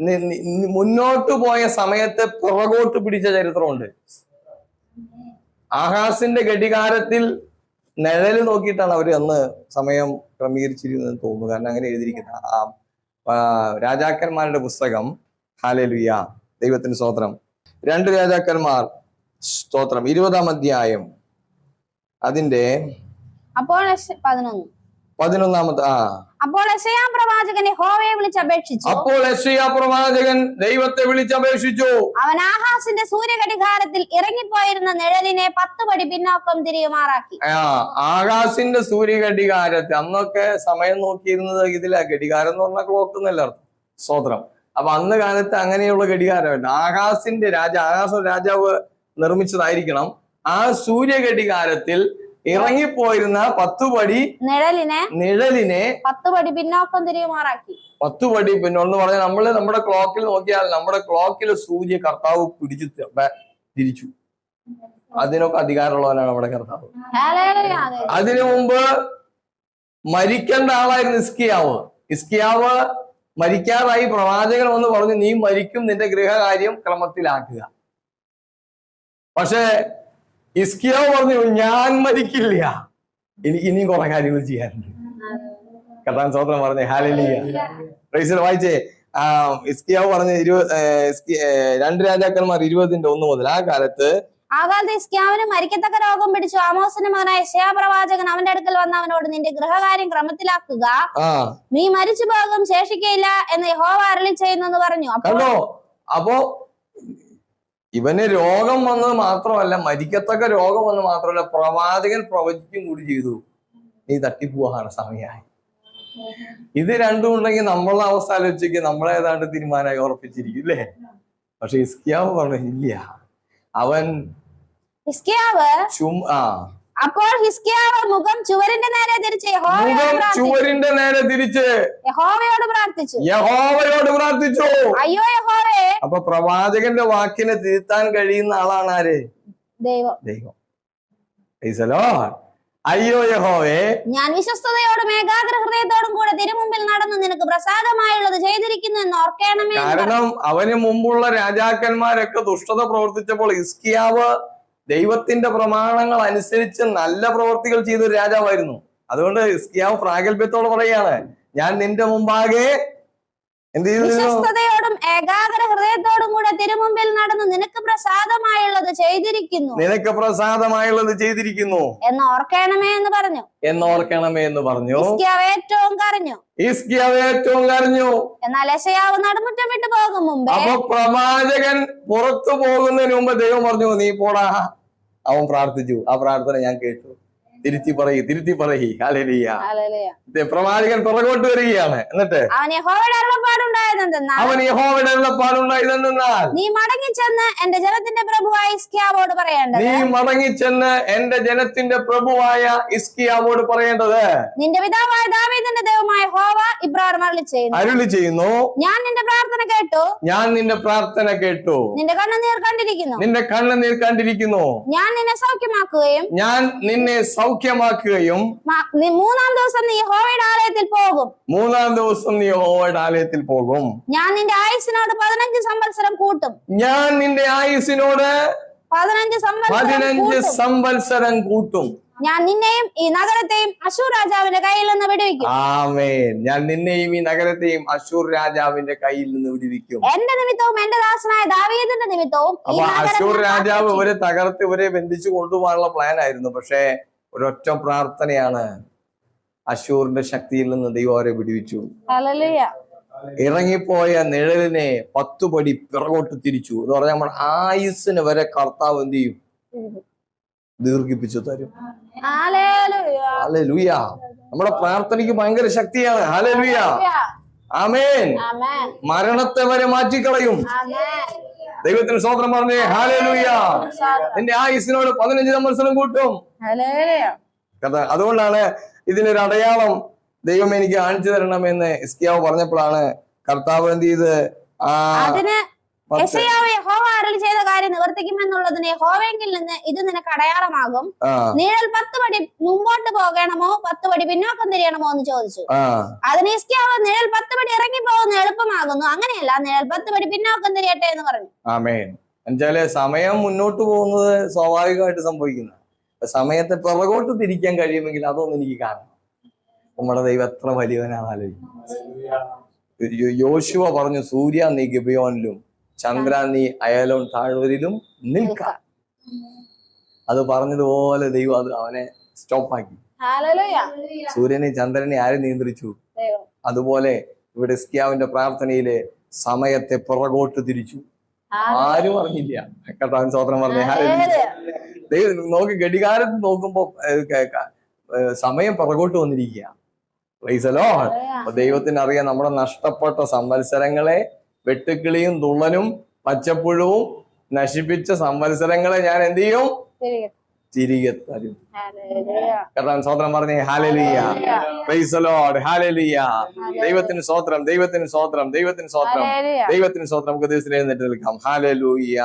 മുന്നോട്ട് പോയ സമയത്ത് പുറകോട്ട് പിടിച്ച ചരിത്രമുണ്ട്. ആഹാസിന്റെ ഘടികാരത്തിൽ നിഴൽ നോക്കിയിട്ടാണ് അവർ അന്ന് സമയം ക്രമീകരിച്ചിരുന്നതെന്ന് തോന്നുന്നു. കാരണം അങ്ങനെ എഴുതിയിരിക്കുന്ന ആ രാജാക്കന്മാരുടെ പുസ്തകം ഹാലലുയ ദൈവത്തിന് സ്തോത്രം. രണ്ട് രാജാക്കന്മാർ സ്തോത്രം. ഇരുപതാം അധ്യായം. അതിന്റെ അപ്പോൾ പതിനൊന്ന്. പതിനൊന്നാമത്തെ ആ. അപ്പോൾ പ്രവാചകൻ യഹോവയെ വിളിച്ചപേക്ഷിച്ചു അപ്പോൾ പ്രവാചകൻ ദൈവത്തെ വിളിച്ചപേക്ഷിച്ചു അവൻ ആഹാസിന്റെ സൂര്യഘടികാരത്തിൽ ഇറങ്ങിപ്പോയിരുന്ന നിഴലിനെ പത്ത് പടി പിന്നോക്കം തിരിയുമാറാക്കി. ആ ആകാശിന്റെ സൂര്യഘടികാരത്തെ അന്നൊക്കെ സമയം നോക്കിയിരുന്നത് ഇതിലാ ഘടികാരം എന്ന് പറഞ്ഞ ക്ലോക്ക് എന്നല്ല അപ്പൊ അന്ന് കാലത്ത് അങ്ങനെയുള്ള ഘടികാരമല്ല. ആകാശിന്റെ രാജ ആകാശ രാജാവ് നിർമ്മിച്ചതായിരിക്കണം. ആ സൂര്യഘടികാരത്തിൽ ഇറങ്ങിപ്പോയിരുന്ന പത്തുപടി നിഴലിനെ നിഴലിനെ പത്ത് പടി പിന്നോക്കം തിരിയുമാറാക്കി പത്തു പടി പിന്നോന്ന് പറഞ്ഞാൽ നമ്മൾ നമ്മുടെ ക്ലോക്കിൽ നോക്കിയാൽ നമ്മുടെ ക്ലോക്കിൽ സൂര്യ കർത്താവ് പിടിച്ചു തിരിച്ചു. അതിനൊക്കെ അധികാരമുള്ളവനാണ് നമ്മുടെ കർത്താവ്. അതിനു മുമ്പ് മരിക്കേണ്ട ആളായിരുന്നു ഇസ്കിയാവ് ഇസ്കിയാവ് മരിക്കാറായി പ്രവാചകൻ വന്ന് പറഞ്ഞു നീ മരിക്കും നിന്റെ ഗൃഹകാര്യം ക്രമത്തിലാക്കുക. പക്ഷേ ഇസ്കിയാവ് പറഞ്ഞു ഞാൻ മരിക്കില്ല. എനിക്ക് ഇനിയും കുറെ കാര്യങ്ങൾ ചെയ്യാനുണ്ട്. കഥാൻ സ്വതന്ത്രം പറഞ്ഞേ ഹാലിയ വായിച്ചേ ആ ഇസ്കിയാവ് പറഞ്ഞ ഇരുപത് രണ്ട് രാജാക്കന്മാർ ഇരുപതിന്റെ ഒന്ന് മുതൽ ആ കാലത്ത് ആ കാലത്ത് ഇസ്കിയാവിന് മരിക്കത്തക്ക രോഗം പിടിച്ചു. ആമോസിന്റെ മകനായ യശയാ പ്രവാചകൻ അവന്റെ അടുക്കൽ വന്ന അവനോട് നിന്റെ ഗൃഹകാര്യം ക്രമത്തിലാക്കുക. നീ മരിച്ചു പോകും ശേഷിക്കയില്ല എന്ന് യഹോവ അരളി ചെയ്യുന്നു പറഞ്ഞു. കണ്ടോ? അപ്പോ ഇവന് രോഗം വന്നത് മാത്രമല്ല മരിക്കത്തക്ക രോഗം വന്നത് മാത്രമല്ല പ്രവാചകൻ പ്രവചിക്കും കൂടി ചെയ്തു. നീ തട്ടിപ്പോവാണ് സമയമായി ഇത് രണ്ടും ഉണ്ടെങ്കിൽ നമ്മളുടെ അവസ്ഥ ആലോചിച്ചേക്ക് നമ്മളേതാണ്ട് തീരുമാനമായി ഉറപ്പിച്ചിരിക്കും അല്ലേ പക്ഷെ ഇസ്കിയാവ് പറഞ്ഞില്ല. അവൻ ഹിസ്കിയാവ്? ചും ആ. അപ്പോൾ ഹിസ്കിയാവ് മുഖം ചുവരിന്റെ നേരെ തിരിച്ച് ചുവരിന്റെ നേരെ തിരിച്ച് യഹോവയോട് പ്രാർത്ഥിച്ചു. യഹോവയോട് പ്രാർത്ഥിച്ചു. അയ്യോ യഹോവേ. അപ്പൊ പ്രവാചകന്റെ വാക്കിനെ തിരുത്താൻ കഴിയുന്ന ആളാണ് ആര്? ദൈവം. ദൈവം. അയ്യോ യഹോവേ. ഞാൻ വിശ്വസ്തയോടും ഏകാഗ്ര ഹൃദയത്തോടും കൂടെ തിരുമുമ്പിൽ നടന്ന് നിനക്ക് പ്രസാദമായുള്ളത് ചെയ്തിരിക്കുന്നു എന്ന് ഓർക്കണമേ കാരണം അവന് മുമ്പുള്ള രാജാക്കന്മാരൊക്കെ ദുഷ്ടത പ്രവർത്തിച്ചപ്പോൾ ഇസ്കിയാവ് ദൈവത്തിന്റെ പ്രമാണങ്ങൾ അനുസരിച്ച് നല്ല പ്രവർത്തികൾ ചെയ്ത ഒരു രാജാവായിരുന്നു. അതുകൊണ്ട് ഇസ്കിയാവ് പ്രാഗൽഭ്യത്തോടെ പറയാണ് ഞാൻ നിന്റെ മുമ്പാകെ വിശ്വസ്തയോടും ഏകാഗ്ര ഹൃദയത്തോടും കൂടെ തിരുമുമ്പിൽ നടന്ന് നിനക്ക് പ്രസാദമായുള്ളത് ചെയ്തിരിക്കുന്നു. നിനക്ക് പ്രസാദമായുള്ളത് ചെയ്തിരിക്കുന്നു. എന്ന് ഓർക്കണമേ എന്ന് പറഞ്ഞു. എന്ന് ഓർക്കണമേ എന്ന് പറഞ്ഞു. ഏറ്റവും കരഞ്ഞു. ഇസ്കിയാവ് ഏറ്റവും കരഞ്ഞു. എന്നാൽ യശയാവ് നടുമുറ്റം വിട്ടു പോകും മുമ്പേ. അപ്പൊ പ്രവാചകൻ പുറത്തു പോകുന്നതിന് മുമ്പ് ദൈവം പറഞ്ഞു നീ പോടാ. അവൻ പ്രാർത്ഥിച്ചു. ആ പ്രാർത്ഥന ഞാൻ കേട്ടു. തിരുത്തി പറയ് തിരുത്തി പറയ്. ദേ, പ്രവാചകൻ പുറകോട്ട് വരികയാണ്. എന്നിട്ട് അവൻ യഹോവയുടെ അരുളപ്പാടുണ്ടായതെന്നാൽ അവൻ യഹോവയുടെ നീ മടങ്ങി ചെന്ന് എന്റെ ജനത്തിന്റെ പ്രഭുവായ ഇസ്കിയാവോട് പറയേണ്ടത്? നീ മടങ്ങി ചെന്ന് എന്റെ ജനത്തിന്റെ പ്രഭുവായ ഇസ്കിയാവോട് പറയേണ്ടത്? നിന്റെ പിതാവായ ദാവീദിന്റെ ദൈവമായ ഹോവ ഇബ്രാഹിം അരുളി ചെയ്യുന്നു. അരുളി ചെയ്യുന്നു. ഞാൻ നിന്റെ പ്രാർത്ഥന കേട്ടു. ഞാൻ നിന്റെ പ്രാർത്ഥന കേട്ടു. നിന്റെ കണ്ണുനീർ കണ്ടിരിക്കുന്നു. നിന്റെ കണ്ണ് നീർ കണ്ടിരിക്കുന്നു. ഞാൻ നിന്നെ സൗഖ്യമാക്കുകയും ഞാൻ നിന്നെ സൗഖ്യമാക്കുകയും മൂന്നാം ദിവസം നീ ഹോവയുടെ ആലയത്തിൽ പോകും. മൂന്നാം ദിവസം നീ ഹോവയുടെ ആലയത്തിൽ പോകും. ഞാൻ നിന്റെ ആയുസിനോട് പതിനഞ്ച് സംവത്സരം കൂട്ടും. ഞാൻ നിന്റെ ആയുസിനോട് പതിനഞ്ച് പതിനഞ്ച് സംവത്സരം കൂട്ടും. ഞാൻ നിന്നെയും ഈ നഗരത്തെയും അശൂർ രാജാവിന്റെ കയ്യിൽ നിന്ന് വിടുവിക്കും. ആമേൻ. ഞാൻ നിന്നെയും ഈ നഗരത്തെയും അശൂർ രാജാവിന്റെ കയ്യിൽ നിന്ന് വിടുവിക്കും. എന്റെ നിമിത്തവും എന്റെ ദാസനായ ദാവീദിന്റെ നിമിത്തവും അപ്പൊ അശൂർ രാജാവ്. ഇവരെ തകർത്ത് ഇവരെ ബന്ധിച്ചു കൊണ്ടുപോകാനുള്ള പ്ലാൻ ആയിരുന്നു. പക്ഷേ ഒരൊറ്റ പ്രാർത്ഥനയാണ് അശൂറിന്റെ ശക്തിയിൽ നിന്ന് ദൈവം അവരെ വിടുവിച്ചു. ഇറങ്ങിപ്പോയ നിഴലിനെ പത്തു പടി പിറകോട്ട് തിരിച്ചു. എന്ന് പറഞ്ഞാൽ നമ്മൾ ആയുസ്സിന് വരെ കർത്താവ് എന്ത് ചെയ്യും? ദീർഘിപ്പിച്ചു തരും. നമ്മുടെ പ്രാർത്ഥനയ്ക്ക് ഭയങ്കര ശക്തിയാണ്. ഹാലേ. ആമേൻ. മരണത്തെ വരെ മാറ്റിക്കളയും. ദൈവത്തിന് സ്വതന്ത്രം പറഞ്ഞേ. ഹാലലുയ നിന്റെ ആയുസിനോട് പതിനഞ്ച് സംവത്സരം കൂട്ടും. കഥ. അതുകൊണ്ടാണ് ഇതിനൊരു അടയാളം ദൈവം എനിക്ക് കാണിച്ചു തരണം എന്ന് ഇസ്കിയാവ് പറഞ്ഞപ്പോഴാണ് കർത്താവ് എന്ത് ചെയ്ത്? ആ യെശയ്യാവ് യഹോവ അരുളി ചെയ്ത കാര്യം നിവർത്തിക്കുമെന്നുള്ളതിനെ ഹോവെങ്കിൽ നിന്ന് ഇത് നിനക്ക് അടയാളമാകും. നിഴൽ നീഴൽ പത്ത് പടി മുമ്പോട്ട് പോകണമോ പത്ത് പടി പിന്നോക്കം തിരിയണമോ എന്ന് ചോദിച്ചു. അതിന് ഇസ്കിയാവ് നിഴൽ പത്ത് പടി ഇറങ്ങി പോകുന്ന എളുപ്പമാകുന്നു. അങ്ങനെയല്ല നിഴൽ പത്ത് പടി പിന്നോക്കം തിരിയട്ടെ എന്ന് പറഞ്ഞു. ആമേൻ. എന്നുവെച്ചാൽ സമയം മുന്നോട്ട് പോകുന്നത് സ്വാഭാവികമായിട്ട് സംഭവിക്കുന്ന. സമയത്തെ പിറകോട്ട് തിരിക്കാൻ കഴിയുമെങ്കിൽ അതൊന്നും എനിക്ക് കാണണം. നമ്മുടെ ദൈവം എത്ര വലിയവനാണ് ആലോചിക്കും. യോശുവ പറഞ്ഞു സൂര്യ നീ ഗിബിയോനിലും ചന്ദ്ര നീ അയലോൺ താഴ്വരിലും നിൽക്ക. അത് പറഞ്ഞതുപോലെ ദൈവം അത് അവനെ സ്റ്റോപ്പാക്കി. സൂര്യനെ ചന്ദ്രനെ ആര് നിയന്ത്രിച്ചു. അതുപോലെ ഇവിടെ സ്കിയാവിന്റെ പ്രാർത്ഥനയിലെ സമയത്തെ പുറകോട്ട് തിരിച്ചു. ആരും അറിഞ്ഞില്ല. കേട്ടോ സ്വാതന്ത്ര്യം പറഞ്ഞു. ദൈവം നോക്കി ഘടികാരത്ത് നോക്കുമ്പോ സമയം പുറകോട്ട് വന്നിരിക്കുക ദൈവത്തിന് അറിയാം നമ്മുടെ നഷ്ടപ്പെട്ട സംവത്സരങ്ങളെ വെട്ടുക്കിളിയും തുള്ളനും പച്ചപ്പുഴവും നശിപ്പിച്ച സംവത്സരങ്ങളെ ഞാൻ എന്ത് ചെയ്യും? തിരികെ. തരും. കർത്താൻ സ്വോത്രം പറഞ്ഞേ ഹാലലിയ പ്രൈസലോഡ് ഹാലലിയ ദൈവത്തിന് സ്വോത്രം ദൈവത്തിന് സ്വോത്രം ദൈവത്തിന് സ്വോത്രം ദൈവത്തിന് സ്വോത്രം നമുക്ക് ദിവസം എഴുന്നേറ്റ് നിൽക്കാം. ഹാലലൂയ